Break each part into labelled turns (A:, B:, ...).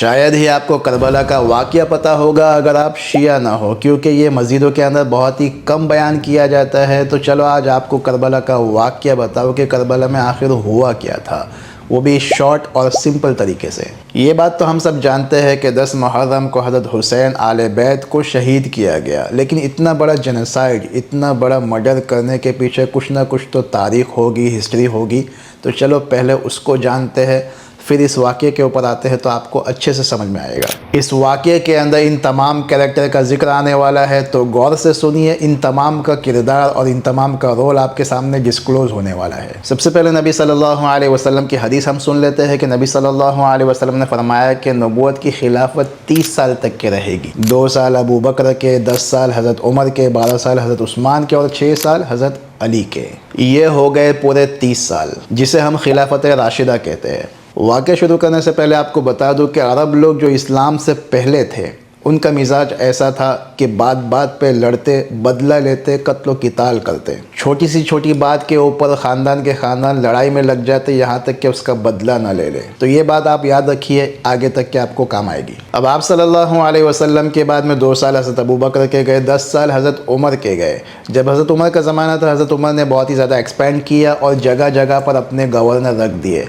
A: शायद ही आपको करबला का वाक़ पता होगा अगर आप शिया ना हो, क्योंकि ये मस्जिदों के अंदर बहुत ही कम बयान किया जाता है। तो चलो आज आपको करबला का वाक़ बताओ कि करबला में आखिर हुआ क्या था। वो भी शॉर्ट और सिंपल तरीके से। ये बात तो हम सब जानते हैं कि 10 मुहर्रम को हज़रत हुसैन आल बैत को शहीद किया गया। लेकिन इतना बड़ा जनसाइड इतना बड़ा मर्डर करने के पीछे कुछ ना कुछ तो तारीख़ होगी हिस्ट्री होगी। तो चलो पहले उसको जानते हैं। फिर इस वाक्य के ऊपर आते हैं तो आपको अच्छे से समझ में आएगा। इस वाक्य के अंदर इन तमाम कैरेक्टर का ज़िक्र आने वाला है तो गौर से सुनिए, इन तमाम का किरदार और इन तमाम का रोल आपके सामने डिस्क्लोज़ होने वाला है। सबसे पहले नबी सल्लल्लाहु अलैहि वसल्लम की हदीस हम सुन लेते हैं कि नबी सल्लल्लाहु अलैहि वसल्लम ने फरमाया कि नबूत की खिलाफत तीस साल तक के रहेगी। दो साल अबू बकर के, दस साल हज़रत उमर के, बारह साल हज़रत उस्मान के और छः साल हज़रत अली के। ये हो गए पूरे तीस साल, जिसे हम खिलाफत राशिदा कहते हैं। वाक़ शुरू करने से पहले आपको बता दूँ कि अरब लोग जो इस्लाम से पहले थे, उनका मिजाज ऐसा था कि बात बात पे लड़ते, बदला लेते, कत्लो किताल करते। छोटी सी छोटी बात के ऊपर ख़ानदान के ख़ानदान लड़ाई में लग जाते, यहाँ तक कि उसका बदला ना ले ले। तो ये बात आप याद रखिए, आगे तक के आपको काम आएगी। अब आप सल्लल्लाहु अलैहि वसल्लम के बाद में दो साल हज़रत अबू बकर के गए, दस साल हज़रत उमर के गए। जब हज़रत उमर का ज़माना था, हज़रत उमर ने बहुत ही ज़्यादा एक्सपेंड किया और जगह जगह पर अपने गवर्नर रख दिए।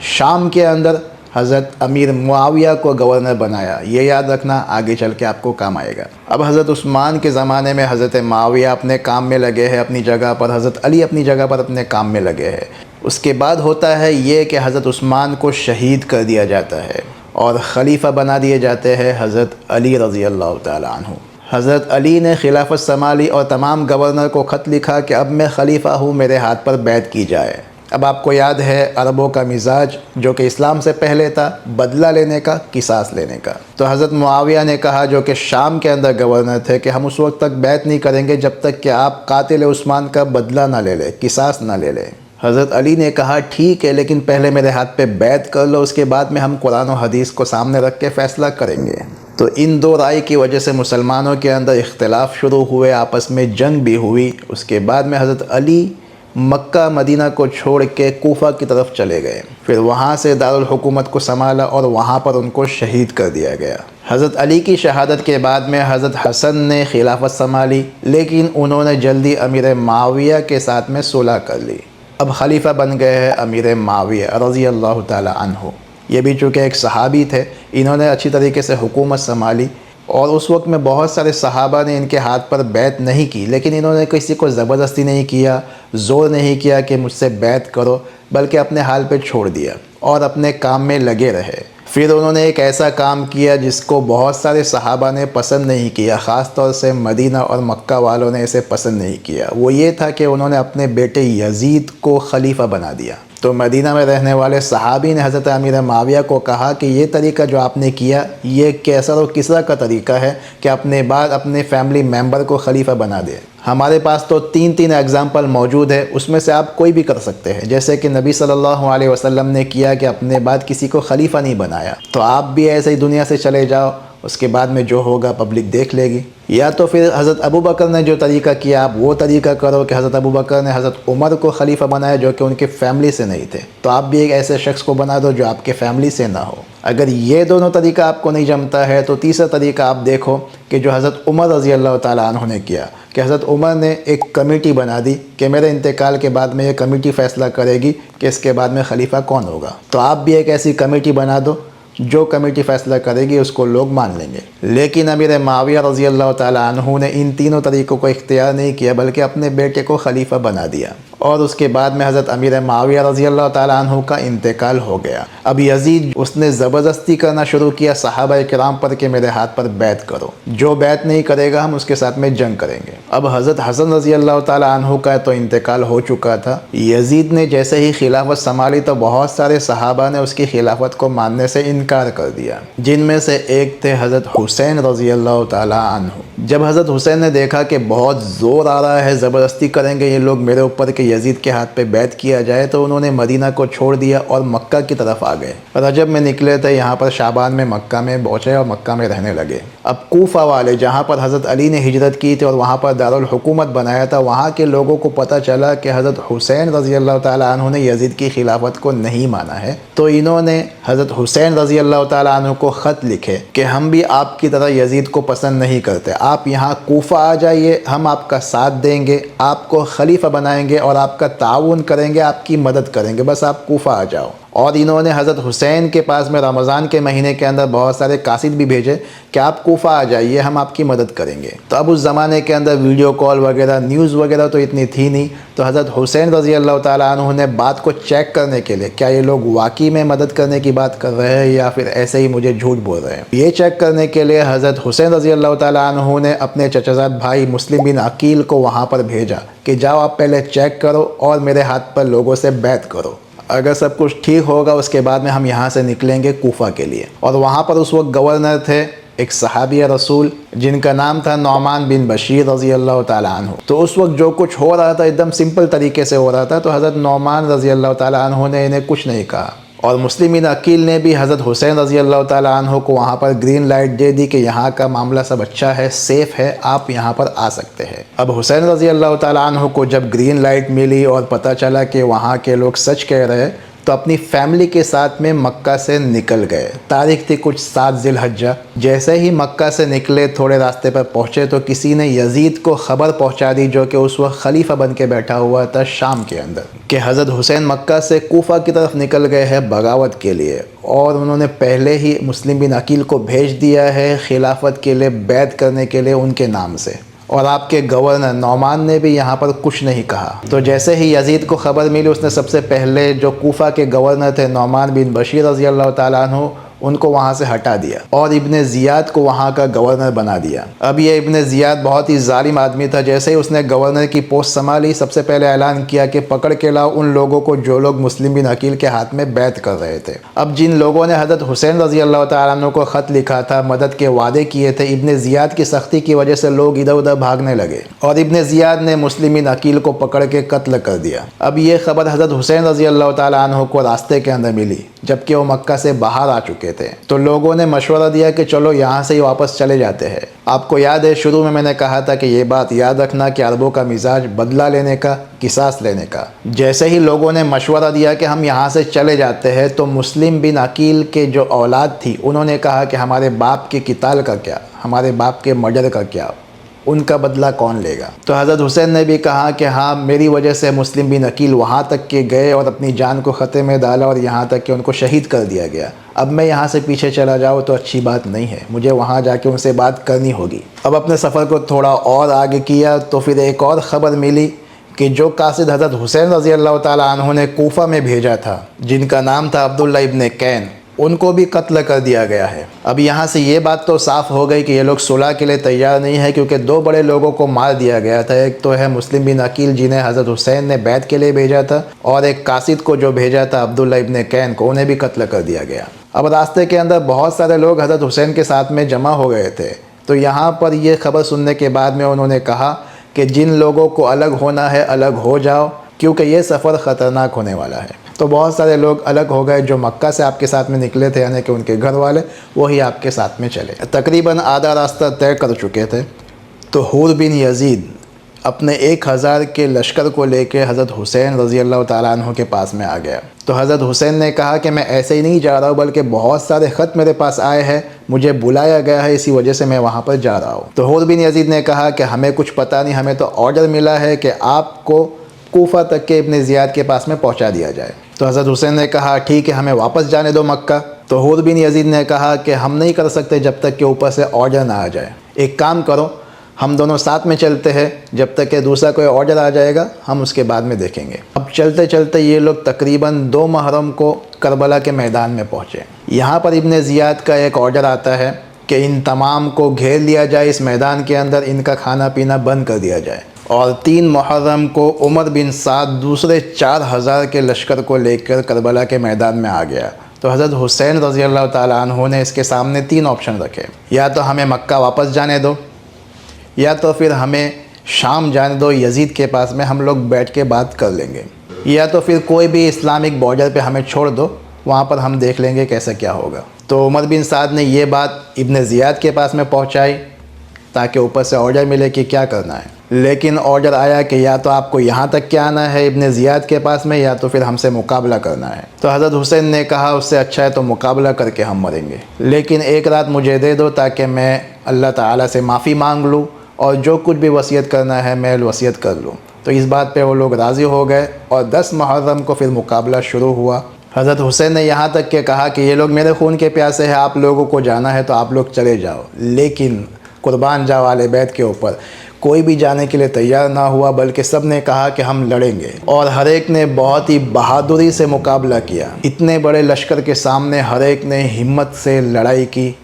A: शाम के अंदर हज़रत अमीर मुआविया को गवर्नर बनाया। ये याद रखना, आगे चल के आपको काम आएगा। अब हज़रत उस्मान के ज़माने में हज़रत माविया अपने काम में लगे हैं, अपनी जगह पर। हज़रत अली अपनी जगह पर अपने काम में लगे हैं। उसके बाद होता है ये कि हज़रत उस्मान को शहीद कर दिया जाता है और ख़लीफ़ा बना दिए जाते हैं हज़रत अली रज़ी अल्लाह तु हज़रत अली ने खिलाफत संभाली और तमाम गवर्नर को ख़त लिखा कि अब मैं खलीफा हूँ, मेरे हाथ पर बैत की जाए। अब आपको याद है अरबों का मिजाज, जो कि इस्लाम से पहले था, बदला लेने का किसास लेने का। तो हज़रत मुआविया ने कहा, जो कि शाम के अंदर गवर्नर थे, कि हम उस वक्त तक बैत नहीं करेंगे जब तक कि आप कातिल उस्मान का बदला ना ले लें किसास ना ले लें। हज़रत अली ने कहा, ठीक है, लेकिन पहले मेरे हाथ पे बैत कर लो, उसके बाद में हम कुरान और हदीस को सामने रख के फ़ैसला करेंगे। तो इन दो राय की वजह से मुसलमानों के अंदर इख्तलाफ शुरू हुए, आपस में जंग भी हुई, उसके बाद में हज़रत अली मक्का, मदीना को छोड़ के कोफा की तरफ़ चले गए। फिर वहाँ से दारुल हुकूमत को संभाला और वहाँ पर उनको शहीद कर दिया गया। हज़रत अली की शहादत के बाद में हज़रत हसन ने खिलाफत संभाली, लेकिन उन्होंने जल्दी अमीर माविया के साथ में सुलह कर ली। अब खलीफा बन गए हैं अमीर माविया रज़ी अल्लाह तहो ये भी चूँकि एक सहाबी थे, इन्होंने अच्छी तरीके से हुकूमत संभाली और उस वक्त में बहुत सारे सहाबा ने इनके हाथ पर बैत नहीं की, लेकिन इन्होंने किसी को ज़बरदस्ती नहीं किया, ज़ोर नहीं किया कि मुझसे बैत करो, बल्कि अपने हाल पे छोड़ दिया और अपने काम में लगे रहे। फिर उन्होंने एक ऐसा काम किया जिसको बहुत सारे सहाबा ने पसंद नहीं किया ख़ास तौर से मदीना और मक्का वालों ने इसे पसंद नहीं किया। वो ये था कि उन्होंने अपने बेटे यजीद को खलीफा बना दिया। तो मदीना में रहने वाले सहाबी ने हज़रत अमीर माविया को कहा कि ये तरीका जो आपने किया, ये कैसर और किसरा का तरीका है कि अपने बाद अपने फैमिली मेंबर को खलीफा बना दे। हमारे पास तो तीन तीन एग्ज़ाम्पल मौजूद है, उसमें से आप कोई भी कर सकते हैं। जैसे कि नबी सल्लल्लाहु अलैहि वसल्लम ने किया कि अपने बाद किसी को खलीफा नहीं बनाया। तो आप भी ऐसे ही दुनिया से चले जाओ उसके बाद में जो होगा पब्लिक देख लेगी। या तो फिर हज़रत अबू बकर ने जो तरीका किया, आप वो तरीका करो कि हज़रत अबू बकर ने हज़रत उमर को खलीफा बनाया जो कि उनके फैमिली से नहीं थे। तो आप भी एक ऐसे शख्स को बना दो जो आपके फैमिली से ना हो। अगर ये दोनों तरीका आपको नहीं जमता है तो तीसरा तरीका आप देखो कि जो हज़रत उमर रज़ी अल्लाह तु ने किया। कि हज़रत उमर ने एक कमेटी बना दी कि मेरे इंतकाल के बाद में ये कमेटी फ़ैसला करेगी कि इसके बाद में खलीफा कौन होगा। तो आप भी एक ऐसी कमेटी बना दो जो कमेटी फ़ैसला करेगी, उसको लोग मान लेंगे। लेकिन अमीर माविया रज़ी अल्लाह तु ने इन तीनों तरीक़ों को इख्तियार नहीं किया, बल्कि अपने बेटे को खलीफा बना दिया। और उसके बाद में हज़रत अमीर माविया रज़ी अल्लाह तु का इंतकाल हो गया। अब यजीद, उसने ज़बरदस्ती करना शुरू किया, सहाबा कराम पर कि मेरे हाथ पर बैत करो। जो बैत नहीं करेगा, हम उसके साथ में जंग करेंगे। अब हज़रत हसन रज़ी अल्लाह तु का तो इंतकाल हो चुका था। यजीद ने जैसे ही खिलाफत संभाली तो बहुत सारे सहाबा ने उसकी खिलाफत को मानने से इनकार कर दिया। जिनमें से एक थे हज़रत हुसैन रज़ी अल्लाह तु जब हज़रत हुसैन ने देखा कि बहुत ज़ोर आ रहा है, ज़बरदस्ती करेंगे ये लोग मेरे ऊपर, कि यजीद के हाथ पे बैत किया जाए तो उन्होंने मदीना को छोड़ दिया और मक्का की तरफ़ आ गए। रजब में निकले थे, यहाँ पर शाबान में मक्का में पहुँचे और मक्का में रहने लगे। अब कोफा वाले, जहाँ पर हज़रत अली ने हिजरत की थी और वहाँ पर दारुल हुकूमत बनाया था, वहाँ के लोगों को पता चला कि हज़रत हुसैन रज़ी अल्लाह तु ने यजीद की खिलाफत को नहीं माना है। तो इन्होंने हज़रत हुसैन रज़ी अल्लाह तु को ख़त लिखे कि हम भी आपकी तरह यजीद को पसंद नहीं करते। आप यहाँ कोफा आ जाइए, हम आपका साथ देंगे, आपको खलीफा बनाएँगे और आपका ताउन करेंगे आपकी मदद करेंगे। बस आप कोफा आ जाओ। और इन्होंने हज़रत हुसैन के पास में रमज़ान के महीने के अंदर बहुत सारे कासिद भी भेजे कि आप कोफा आ जाइए, हम आपकी मदद करेंगे। तो अब उस ज़माने के अंदर वीडियो कॉल वगैरह, न्यूज़ वगैरह तो इतनी थी नहीं। तो हज़रत हुसैन रज़ी अल्लाह तु ने बात को चेक करने के लिए, क्या ये लोग वाकई में मदद करने की बात कर रहे हैं या फिर ऐसे ही मुझे झूठ बोल रहे हैं? ये चेक करने के लिए हज़रत हुसैन रज़ी अल्लाह तु ने अपने चचाजाद भाई मुस्लिम बिन अकील को वहाँ पर भेजा कि जाओ आप पहले चेक करो और मेरे हाथ पर लोगों से बैत करो। अगर सब कुछ ठीक होगा, उसके बाद में हम यहाँ से निकलेंगे कोफा के लिए। और वहाँ पर उस वक्त गवर्नर थे एक सहाबी रसूल, जिनका नाम था नौमान बिन बशीर रज़ी अल्लाह तन तो उस वक्त जो कुछ हो रहा था, एकदम सिंपल तरीके से हो रहा था तो हज़रत नौमान रज़ी अल्लाह तु ने इन्हें कुछ नहीं कहा। और मुस्लिम अकील ने भी हज़रत हुसैन रज़ी अल्लाह तु को वहाँ पर ग्रीन लाइट दे दी कि यहाँ का मामला सब अच्छा है, सेफ़ है, आप यहाँ पर आ सकते हैं। अब हुसैन रज़ी अल्लाह तन को जब ग्रीन लाइट मिली और पता चला कि वहाँ के लोग सच कह रहे तो अपनी फैमिली के साथ में मक्का से निकल गए। तारीख थी कुछ सात जिलहज्जा। जैसे ही मक्का से निकले, थोड़े रास्ते पर पहुँचे तो किसी ने यजीद को ख़बर पहुँचा दी, जो कि उस वक्त खलीफा बन के बैठा हुआ था शाम के अंदर, कि हज़रत हुसैन मक्का से कोफा की तरफ़ निकल गए हैं बगावत के लिए। और उन्होंने पहले ही मुस्लिम बिन अकील को भेज दिया है खिलाफत के लिए, बैत करने के लिए उनके नाम से। और आपके गवर्नर नौमान ने भी यहाँ पर कुछ नहीं कहा। तो जैसे ही यजीद को खबर मिली, उसने सबसे पहले जो कोफा के गवर्नर थे नौमान बिन बशीर रज़ी अल्लाह तु उनको वहाँ से हटा दिया और इब्ने ज़ियाद को वहाँ का गवर्नर बना दिया। अब ये इब्ने ज़ियाद बहुत ही जालिम आदमी था। जैसे ही उसने गवर्नर की पोस्ट संभाली, सबसे पहले ऐलान किया कि पकड़ के लाओ उन लोगों को जो लोग मुस्लिम बिन अकील के हाथ में बैत कर रहे थे। अब जिन लोगों ने हज़रत हुसैन रज़ी अल्लाह तु को ख़त लिखा था, मदद के वादे किए थे, इब्ने ज़ियाद की सख्ती की वजह से लोग इधर उधर भागने लगे और इब्ने ज़ियाद ने मुस्लिम बिन अकील को पकड़ के कत्ल कर दिया। अब ये खबर हज़रत हुसैन रज़ी अल्लाह तु को रास्ते के अंदर मिली, जबकि वो मक्का से बाहर आ चुके थे। तो लोगों ने मशवरा दिया कि चलो यहाँ से ही वापस चले जाते हैं। आपको याद है, शुरू में मैंने कहा था कि ये बात याद रखना कि अरबों का मिजाज बदला लेने का किसास लेने का। जैसे ही लोगों ने मशवरा दिया कि हम यहाँ से चले जाते हैं तो मुस्लिम बिन अकील के जो औलाद थी, उन्होंने कहा कि हमारे बाप के किताल का क्या? हमारे बाप के मर्डर का क्या? उनका बदला कौन लेगा? तो हज़रत हुसैन ने भी कहा कि हाँ मेरी वजह से मुस्लिम बिन अकील वहाँ तक के गए और अपनी जान को ख़तरे में डाला और यहाँ तक कि उनको शहीद कर दिया गया। अब मैं यहाँ से पीछे चला जाऊँ तो अच्छी बात नहीं है। मुझे वहाँ जाके उनसे बात करनी होगी। अब अपने सफ़र को थोड़ा और आगे किया तो फिर एक और ख़बर मिली कि जो कासिद हज़रत हुसैन रज़ी अल्लाह तु ने कोफा में भेजा था, जिनका नाम था अब्दुल्ला इब्न कैन। उनको भी कत्ल कर दिया गया है। अब यहाँ से ये बात तो साफ़ हो गई कि ये लोग सुलह के लिए तैयार नहीं है, क्योंकि दो बड़े लोगों को मार दिया गया था। एक तो है मुस्लिम बिन अकील, जिन्हें हज़रत हुसैन ने बैत के लिए भेजा था, और एक कासिद को जो भेजा था, अब्दुल्ला इब्न कैन को, उन्हें भी कत्ल कर दिया गया। अब रास्ते के अंदर बहुत सारे लोग हज़रत हुसैन के साथ में जमा हो गए थे। तो यहाँ पर यह खबर सुनने के बाद में उन्होंने कहा कि जिन लोगों को अलग होना है, अलग हो जाओ, क्योंकि ये सफ़र ख़तरनाक होने वाला है। तो बहुत सारे लोग अलग हो गए जो मक्का से आपके साथ में निकले थे, यानी कि उनके घर वाले वही आपके साथ में चले। तकरीबन आधा रास्ता तय कर चुके थे। तो हूर बिन यजीद अपने एक हज़ार के लश्कर को लेके हज़रत हुसैन रज़ी अल्लाह तु के पास में आ गया। तो हज़रत हुसैन ने कहा कि मैं ऐसे ही नहीं जा रहा हूँ, बल्कि बहुत सारे ख़त मेरे पास आए हैं, मुझे बुलाया गया है, इसी वजह से मैं वहाँ पर जा रहा हूँ। तो हूर बिन यजीद ने कहा कि हमें कुछ पता नहीं, हमें तो ऑर्डर मिला है कि आपको कोफा तक के इबन ज़ियाद के पास में पहुँचा दिया जाए। तो हज़रत हुसैन ने कहा, ठीक है, हमें वापस जाने दो मक्का। तो हूद बिन यजीद ने कहा कि, हम नहीं कर सकते जब तक के ऊपर से ऑर्डर ना आ जाए। एक काम करो, हम दोनों साथ में चलते हैं। जब तक कि दूसरा कोई ऑर्डर आ जाएगा, हम उसके बाद में देखेंगे। अब चलते चलते ये लोग तकरीबन दो महरम को करबला के मैदान में पहुँचे। यहाँ पर इबन ज़ियाद का एक ऑर्डर आता है कि इन तमाम को घेर लिया जाए, इस मैदान के अंदर इनका खाना पीना बंद कर दिया जाए। और तीन मुहर्रम को उमर बिन साद दूसरे चार हज़ार के लश्कर को लेकर करबला के मैदान में आ गया। तो हज़रत हुसैन रज़ी अल्लाह तु ने इसके सामने तीन ऑप्शन रखे। या तो हमें मक्का वापस जाने दो, या तो फिर हमें शाम जाने दो, यजीद के पास में हम लोग बैठ के बात कर लेंगे। या तो फिर कोई भी इस्लामिक बॉर्डर पे हमें छोड़ दो, वहाँ पर हम देख लेंगे कैसा क्या होगा। तो उमर बिन साद ने ये बात इब्न ज़ियाद के पास में पहुँचाई, ताकि ऊपर से ऑर्डर मिले कि क्या करना है। लेकिन ऑर्डर आया कि या तो आपको यहाँ तक के आना है इब्न ज़ियाद के पास में, या तो फिर हमसे मुकाबला करना है। तो हज़रत हुसैन ने कहा, उससे अच्छा है तो मुकाबला करके हम मरेंगे। लेकिन एक रात मुझे दे दो ताकि मैं अल्लाह ताला से माफ़ी मांग लूँ और जो कुछ भी वसीयत करना है मैं वसीयत कर लूँ। तो इस बात पे वो लोग राज़ी हो गए और 10 मुहर्रम को फिर मुकाबला शुरू हुआ। हज़रत हुसैन ने यहाँ तक के कहा कि, ये लोग मेरे खून के प्यासे हैं, आप लोगों को जाना है तो आप लोग चले जाओ। लेकिन कुर्बान जाओ वाले बैत के ऊपर। कोई भी जाने के लिए तैयार ना हुआ, बल्कि सबने कहा कि हम लड़ेंगे। और हर एक ने बहुत ही बहादुरी से मुकाबला किया। इतने बड़े लश्कर के सामने हर एक ने हिम्मत से लड़ाई की।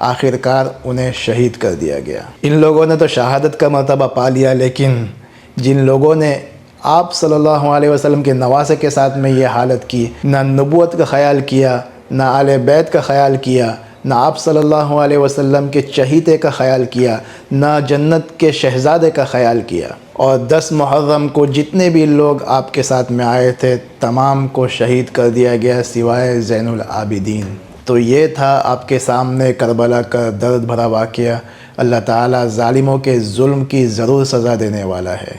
A: आखिरकार उन्हें शहीद कर दिया गया। इन लोगों ने तो शहादत का मरतबा पा लिया, लेकिन जिन लोगों ने आप सल्लल्लाहु अलैहि वसल्लम के नवासे के साथ में ये हालत की, ना नबूत का ख्याल किया, ना आल बैत का ख्याल किया ना आप सल्लल्लाहु अलैहि वसल्लम के चहीते का ख्याल किया, ना जन्नत के शहज़ादे का ख्याल किया। और 10 मुहर्रम को जितने भी लोग आपके साथ में आए थे, तमाम को शहीद कर दिया गया सिवाय ज़ैनुल आबिदीन। तो ये था आपके सामने करबला का दर्द भरा वाक़ अल्लाह ताला ालिमों के जुल्म की ज़रूर सज़ा देने वाला है।